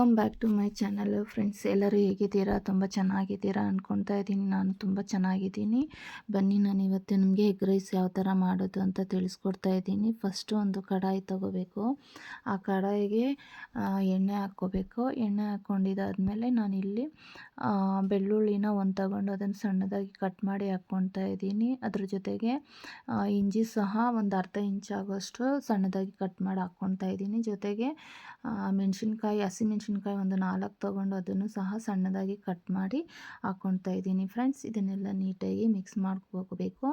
Welcome back to my channel friends ಎಲ್ಲರೂ ಹೇಗಿದ್ದೀರಾ? ತುಂಬ ಚೆನ್ನಾಗಿದ್ದೀರಾ ಅಂದ್ಕೊತಾ ಇದ್ದೀನಿ. ನಾನು ತುಂಬ ಚೆನ್ನಾಗಿದ್ದೀನಿ. ಬನ್ನಿ, ನಾನು ಇವತ್ತು ನಿಮಗೆ ಎಗ್ ರೈಸ್ ಯಾವ ಥರ ಮಾಡೋದು ಅಂತ ತಿಳಿಸ್ಕೊಡ್ತಾ ಇದ್ದೀನಿ. ಫಸ್ಟು ಒಂದು ಕಡಾಯಿ ತೊಗೋಬೇಕು. ಆ ಕಡಾಯಿಗೆ ಎಣ್ಣೆ ಹಾಕ್ಕೋಬೇಕು. ಎಣ್ಣೆ ಹಾಕ್ಕೊಂಡಿದ್ದಾದಮೇಲೆ ನಾನಿಲ್ಲಿ ಬೆಳ್ಳುಳ್ಳಿನ ಒಂದು ತಗೊಂಡು ಅದನ್ನು ಸಣ್ಣದಾಗಿ ಕಟ್ ಮಾಡಿ ಹಾಕ್ಕೊತಾ ಇದ್ದೀನಿ. ಅದ್ರ ಜೊತೆಗೆ ಇಂಜಿ ಸಹ ಒಂದು ಅರ್ಧ ಇಂಚ್ ಆಗೋಷ್ಟು ಸಣ್ಣದಾಗಿ ಕಟ್ ಮಾಡಿ ಹಾಕ್ಕೊತಾ ಇದ್ದೀನಿ. ಜೊತೆಗೆ ಮೆಣಸಿನ್ಕಾಯಿ ಹಸಿಮೆಣ್ಸಿನ್ಕಾಯಿ ಒಂದು ನಾಲ್ಕು ತೊಗೊಂಡು ಅದನ್ನು ಸಹ ಸಣ್ಣದಾಗಿ ಕಟ್ ಮಾಡಿ ಹಾಕ್ಕೊಳ್ತಾ ಇದ್ದೀನಿ. ಫ್ರೆಂಡ್ಸ್ ಇದನ್ನೆಲ್ಲ ನೀಟಾಗಿ ಮಿಕ್ಸ್ ಮಾಡ್ಕೋಬೇಕು.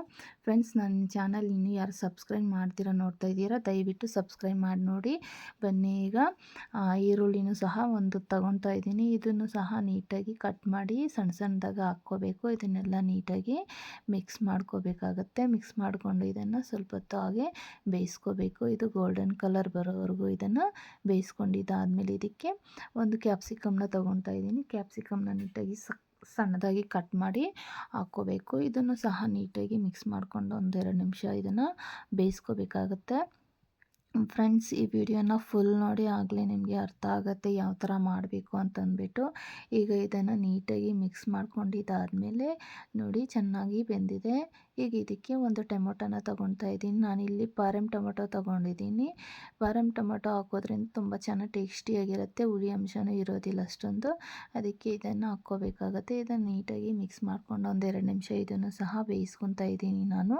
ಫ್ರೆಂಡ್ಸ್ ನನ್ನ ಚಾನಲ್ ಇನ್ನು ಯಾರು ಸಬ್ಸ್ಕ್ರೈಬ್ ಮಾಡ್ತೀರಾ ನೋಡ್ತಾ ಇದ್ದೀರಾ? ದಯವಿಟ್ಟು ಸಬ್ಸ್ಕ್ರೈಬ್ ಮಾಡಿ ನೋಡಿ. ಬನ್ನಿ ಈಗ ಈರುಳ್ಳಿನೂ ಸಹ ಒಂದು ತಗೊತಾ ಇದ್ದೀನಿ. ಇದನ್ನು ಸಹ ನೀಟಾಗಿ ಕಟ್ ಮಾಡಿ ಸಣ್ಣ ಸಣ್ಣದಾಗ ಹಾಕ್ಕೋಬೇಕು. ಇದನ್ನೆಲ್ಲ ನೀಟಾಗಿ ಮಿಕ್ಸ್ ಮಾಡ್ಕೋಬೇಕಾಗತ್ತೆ. ಮಿಕ್ಸ್ ಮಾಡಿಕೊಂಡು ಇದನ್ನು ಸ್ವಲ್ಪ ಹೊತ್ತು ಹಾಗೆ ಬೇಯಿಸ್ಕೋಬೇಕು. ಇದು ಗೋಲ್ಡನ್ ಕಲರ್ ಬರೋವರೆಗೂ ಇದನ್ನು ಬೇಯಿಸ್ಕೊಂಡಿದ್ದಾದಮೇಲೆ ಇದಕ್ಕೆ ಒಂದು ಕ್ಯಾಪ್ಸಿಕಮ್ನ ತೊಗೊತಾ ಇದ್ದೀನಿ. ಕ್ಯಾಪ್ಸಿಕಮ್ನ ನೀಟಾಗಿ ಸಣ್ಣದಾಗಿ ಕಟ್ ಮಾಡಿ ಹಾಕ್ಕೋಬೇಕು. ಇದನ್ನು ಸಹ ನೀಟಾಗಿ ಮಿಕ್ಸ್ ಮಾಡಿಕೊಂಡು ಒಂದೆರಡು ನಿಮಿಷ ಇದನ್ನು ಬೇಯಿಸ್ಕೋಬೇಕಾಗತ್ತೆ. ಫ್ರೆಂಡ್ಸ್ ಈ ವಿಡಿಯೋನ ಫುಲ್ ನೋಡಿ ಆಗಲೇ ನಿಮಗೆ ಅರ್ಥ ಆಗುತ್ತೆ ಯಾವ ಥರ ಮಾಡಬೇಕು ಅಂತಂದ್ಬಿಟ್ಟು. ಈಗ ಇದನ್ನು ನೀಟಾಗಿ ಮಿಕ್ಸ್ ಮಾಡ್ಕೊಂಡಿದ್ದಾದಮೇಲೆ ನೋಡಿ ಚೆನ್ನಾಗಿ ಬೆಂದಿದೆ. ಈಗ ಇದಕ್ಕೆ ಒಂದು ಟೊಮೊಟೊನ ತೊಗೊಳ್ತಾ ಇದ್ದೀನಿ. ಇಲ್ಲಿ ಪಾರಂ ಟೊಮೊಟೊ ತೊಗೊಂಡಿದ್ದೀನಿ. ಪಾರಂ ಟೊಮೊಟೊ ಹಾಕೋದ್ರಿಂದ ತುಂಬ ಚೆನ್ನಾಗಿ ಟೇಸ್ಟಿಯಾಗಿರುತ್ತೆ ಹುಳಿ ಅಂಶನೂ ಇರೋದಿಲ್ಲ ಅಷ್ಟೊಂದು. ಅದಕ್ಕೆ ಇದನ್ನು ಹಾಕ್ಕೋಬೇಕಾಗತ್ತೆ. ಇದನ್ನು ನೀಟಾಗಿ ಮಿಕ್ಸ್ ಮಾಡ್ಕೊಂಡು ಒಂದೆರಡು ನಿಮಿಷ ಇದನ್ನು ಸಹ ಬೇಯಿಸ್ಕೊತಾ ಇದ್ದೀನಿ ನಾನು.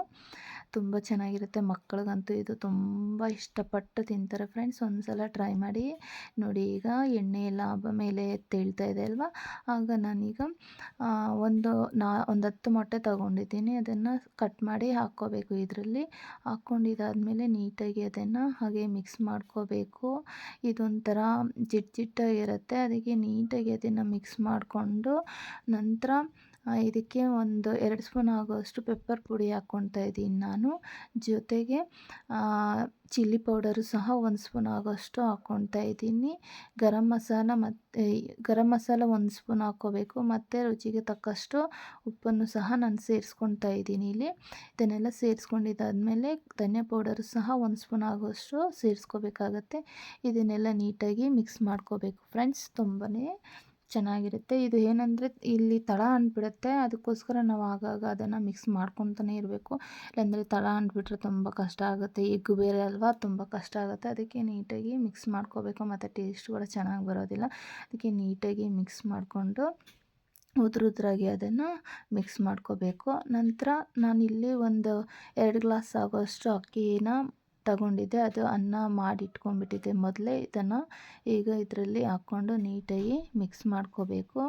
ತುಂಬ ಚೆನ್ನಾಗಿರುತ್ತೆ. ಮಕ್ಕಳಿಗಂತೂ ಇದು ತುಂಬ ಇಷ್ಟಪಟ್ಟು ತಿಂತಾರೆ ಫ್ರೆಂಡ್ಸ್. ಒಂದು ಸಲ ಟ್ರೈ ಮಾಡಿ ನೋಡಿ. ಈಗ ಎಣ್ಣೆ ಎಲ್ಲ ಮೇಲೆ ತೇಳ್ತಾ ಇದೆ ಅಲ್ವಾ? ಆಗ ನಾನೀಗ ಒಂದು ನಾ, ಒಂದು ಹತ್ತು ಮೊಟ್ಟೆ ತಗೊಂಡಿದ್ದೀನಿ. ಅದನ್ನು ಕಟ್ ಮಾಡಿ ಹಾಕ್ಕೋಬೇಕು ಇದರಲ್ಲಿ. ಹಾಕ್ಕೊಂಡಿದ್ದಾದಮೇಲೆ ನೀಟಾಗಿ ಅದನ್ನು ಹಾಗೆ ಮಿಕ್ಸ್ ಮಾಡ್ಕೋಬೇಕು. ಇದೊಂಥರ ಜಿಡ್ಡು ಜಿಟ್ಟಾಗಿರುತ್ತೆ ಅದಕ್ಕೆ ನೀಟಾಗಿ ಅದನ್ನು ಮಿಕ್ಸ್ ಮಾಡಿಕೊಂಡು ನಂತರ ಇದಕ್ಕೆ ಒಂದು ಎರಡು ಸ್ಪೂನ್ ಆಗುವಷ್ಟು ಪೆಪ್ಪರ್ ಪುಡಿ ಹಾಕ್ಕೊಳ್ತಾ ಇದ್ದೀನಿ ನಾನು. ಜೊತೆಗೆ ಚಿಲ್ಲಿ ಪೌಡರು ಸಹ ಒಂದು ಸ್ಪೂನ್ ಆಗೋಷ್ಟು ಹಾಕ್ಕೊಳ್ತಾ ಇದ್ದೀನಿ. ಗರಂ ಮಸಾಲ ಮತ್ತು ಗರಂ ಮಸಾಲ ಒಂದು ಸ್ಪೂನ್ ಹಾಕ್ಕೋಬೇಕು. ಮತ್ತು ರುಚಿಗೆ ತಕ್ಕಷ್ಟು ಉಪ್ಪನ್ನು ಸಹ ನಾನು ಸೇರಿಸ್ಕೊಳ್ತಾ ಇದ್ದೀನಿ ಇಲ್ಲಿ. ಇದನ್ನೆಲ್ಲ ಸೇರಿಸ್ಕೊಂಡಿದ್ದಾದಮೇಲೆ ಧನಿಯಾ ಪೌಡರು ಸಹ ಒಂದು ಸ್ಪೂನ್ ಆಗೋಷ್ಟು ಸೇರಿಸ್ಕೋಬೇಕಾಗತ್ತೆ. ಇದನ್ನೆಲ್ಲ ನೀಟಾಗಿ ಮಿಕ್ಸ್ ಮಾಡ್ಕೋಬೇಕು ಫ್ರೆಂಡ್ಸ್ ತುಂಬಾ ಚೆನ್ನಾಗಿರುತ್ತೆ. ಇದು ಏನಂದರೆ ಇಲ್ಲಿ ತಳ ಅಂಟ್ಬಿಡುತ್ತೆ ಅದಕ್ಕೋಸ್ಕರ ನಾವು ಆಗಾಗ ಅದನ್ನು ಮಿಕ್ಸ್ ಮಾಡ್ಕೊತಾನೆ ಇರಬೇಕು. ಇಲ್ಲಾಂದರೆ ತಳ ಅಂಟ್ಬಿಟ್ರೆ ತುಂಬ ಕಷ್ಟ ಆಗುತ್ತೆ. ಎಗ್ ಬೇರೆ ಅಲ್ವಾ? ತುಂಬ ಕಷ್ಟ ಆಗುತ್ತೆ. ಅದಕ್ಕೆ ನೀಟಾಗಿ ಮಿಕ್ಸ್ ಮಾಡ್ಕೋಬೇಕು. ಮತ್ತು ಟೇಸ್ಟ್ ಕೂಡ ಚೆನ್ನಾಗಿ ಬರೋದಿಲ್ಲ. ಅದಕ್ಕೆ ನೀಟಾಗಿ ಮಿಕ್ಸ್ ಮಾಡಿಕೊಂಡು ಉದ್ರುದ್ರಾಗಿ ಅದನ್ನು ಮಿಕ್ಸ್ ಮಾಡ್ಕೋಬೇಕು. ನಂತರ ನಾನಿಲ್ಲಿ ಒಂದು ಎರಡು ಗ್ಲಾಸ್ ಆಗೋಷ್ಟು ಅಕ್ಕಿನ ತಗೊಂಡಿದ್ದೆ ಅದು ಅನ್ನ ಮಾಡಿ ಇಟ್ಕೊಂಡ್ಬಿಟ್ಟಿದ್ದೆ ಮೊದಲೇ ಇದನ್ನು ಈಗ ಇದರಲ್ಲಿ ಹಾಕ್ಕೊಂಡು ನೀಟಾಗಿ ಮಿಕ್ಸ್ ಮಾಡ್ಕೋಬೇಕು.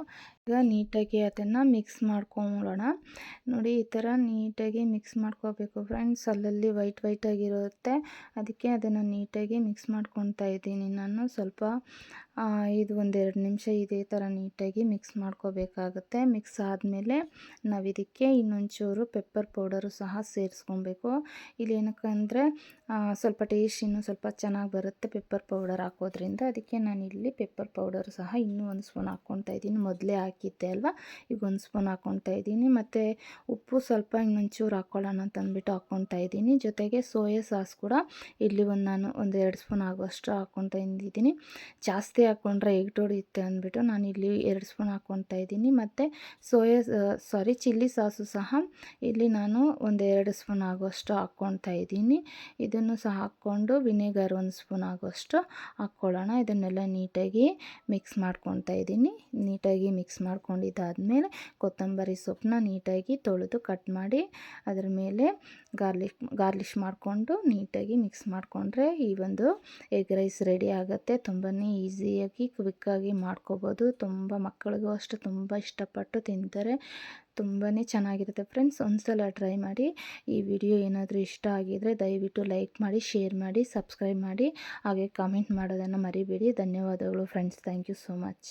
ಈಗ ನೀಟಾಗಿ ಅದನ್ನು ಮಿಕ್ಸ್ ಮಾಡ್ಕೊಂಬಿಡೋಣ. ನೋಡಿ ಈ ಥರ ನೀಟಾಗಿ ಮಿಕ್ಸ್ ಮಾಡ್ಕೋಬೇಕು. ಫ್ರೆಂಡ್ಸ್ ಅಲ್ಲಲ್ಲಿ ವೈಟ್ ವೈಟಾಗಿರುತ್ತೆ ಅದಕ್ಕೆ ಅದನ್ನು ನೀಟಾಗಿ ಮಿಕ್ಸ್ ಮಾಡ್ಕೊತಾ ಇದ್ದೀನಿ. ನಾನು ಸ್ವಲ್ಪ ಇದು ಒಂದೆರಡು ನಿಮಿಷ ಇದೇ ಥರ ನೀಟಾಗಿ ಮಿಕ್ಸ್ ಮಾಡ್ಕೋಬೇಕಾಗುತ್ತೆ. ಮಿಕ್ಸ್ ಆದಮೇಲೆ ನಾವು ಇದಕ್ಕೆ ಇನ್ನೊಂಚೂರು ಪೆಪ್ಪರ್ ಪೌಡರು ಸಹ ಸೇರಿಸ್ಕೊಬೇಕು. ಇಲ್ಲಿ ಏನಕ್ಕಂದರೆ ಸ್ವಲ್ಪ ಟೇಸ್ಟ್ ಇನ್ನೂ ಸ್ವಲ್ಪ ಚೆನ್ನಾಗಿ ಬರುತ್ತೆ ಪೆಪ್ಪರ್ ಪೌಡರ್ ಹಾಕೋದ್ರಿಂದ. ಅದಕ್ಕೆ ನಾನು ಇಲ್ಲಿ ಪೆಪ್ಪರ್ ಪೌಡರ್ ಸಹ ಇನ್ನೂ ಒಂದು ಸ್ಪೂನ್ ಹಾಕ್ಕೊತಾ ಇದ್ದೀನಿ. ಮೊದಲೇ ಹಾಕಿದ್ದೆ ಅಲ್ವಾ? ಈಗ ಒಂದು ಸ್ಪೂನ್ ಹಾಕ್ಕೊತಾ ಇದ್ದೀನಿ. ಮತ್ತು ಉಪ್ಪು ಸ್ವಲ್ಪ ಇನ್ನೊಂಚೂರು ಹಾಕ್ಕೊಳ್ಳೋಣ ಅಂತ ಅಂದ್ಬಿಟ್ಟು ಹಾಕ್ಕೊತಾ ಇದ್ದೀನಿ. ಜೊತೆಗೆ ಸೋಯಾ ಸಾಸ್ ಕೂಡ ಇಲ್ಲಿ ಒಂದು ನಾನು ಒಂದು ಎರಡು ಸ್ಪೂನ್ ಆಗುವಷ್ಟು ಹಾಕ್ಕೊತಾ ಇದ್ದೀನಿ. ಜಾಸ್ತಿ ಹಾಕ್ಕೊಂಡ್ರೆ ಎಗ್ ಇತ್ತೆ ಅಂದ್ಬಿಟ್ಟು ನಾನು ಇಲ್ಲಿ ಎರಡು ಸ್ಪೂನ್ ಹಾಕ್ಕೊತಾ ಇದ್ದೀನಿ. ಮತ್ತು ಸೋಯಾ ಸಾರಿ ಚಿಲ್ಲಿ ಸಾಸು ಸಹ ಇಲ್ಲಿ ನಾನು ಒಂದು ಎರಡು ಸ್ಪೂನ್ ಆಗುವಷ್ಟು ಹಾಕ್ಕೊತಾ ಇದ್ದೀನಿ. ಇದನ್ನು ಸಹ ಹಾಕ್ಕೊಂಡು ವಿನೆಗರ್ ಒಂದು ಸ್ಪೂನ್ ಆಗುವಷ್ಟು ಹಾಕ್ಕೊಳ್ಳೋಣ ಇದನ್ನೆಲ್ಲ ನೀಟಾಗಿ ಮಿಕ್ಸ್ ಮಾಡ್ಕೊತಾ ಇದ್ದೀನಿ. ನೀಟಾಗಿ ಮಿಕ್ಸ್ ಮಾಡ್ಕೊಂಡಿದ್ದಾದಮೇಲೆ ಕೊತ್ತಂಬರಿ ಸೊಪ್ಪನ್ನ ನೀಟಾಗಿ ತೊಳೆದು ಕಟ್ ಮಾಡಿ ಅದರ ಮೇಲೆ ಗಾರ್ಲಿಕ್ ಗಾರ್ಲಿಶ್ ಮಾಡಿಕೊಂಡು ನೀಟಾಗಿ ಮಿಕ್ಸ್ ಮಾಡಿಕೊಂಡ್ರೆ ಈ ಒಂದು ಎಗ್ ರೈಸ್ ರೆಡಿ ಆಗುತ್ತೆ. ತುಂಬಾ ಈಸಿಯಾಗಿ, ಕ್ವಿಕ್ಕಾಗಿ ಮಾಡ್ಕೋಬೋದು. ತುಂಬ ಮಕ್ಕಳಿಗೂ ಅಷ್ಟು ತುಂಬ ಇಷ್ಟಪಟ್ಟು ತಿಂತಾರೆ. ತುಂಬಾ ಚೆನ್ನಾಗಿರುತ್ತೆ ಫ್ರೆಂಡ್ಸ್. ಒಂದ್ಸಲ ಟ್ರೈ ಮಾಡಿ. ಈ ವಿಡಿಯೋ ಏನಾದರೂ ಇಷ್ಟ ಆಗಿದರೆ ದಯವಿಟ್ಟು ಲೈಕ್ ಮಾಡಿ, ಶೇರ್ ಮಾಡಿ, ಸಬ್ಸ್ಕ್ರೈಬ್ ಮಾಡಿ. ಹಾಗೆ ಕಾಮೆಂಟ್ ಮಾಡೋದನ್ನು ಮರಿಬೇಡಿ. ಧನ್ಯವಾದಗಳು friends. Thank you so much.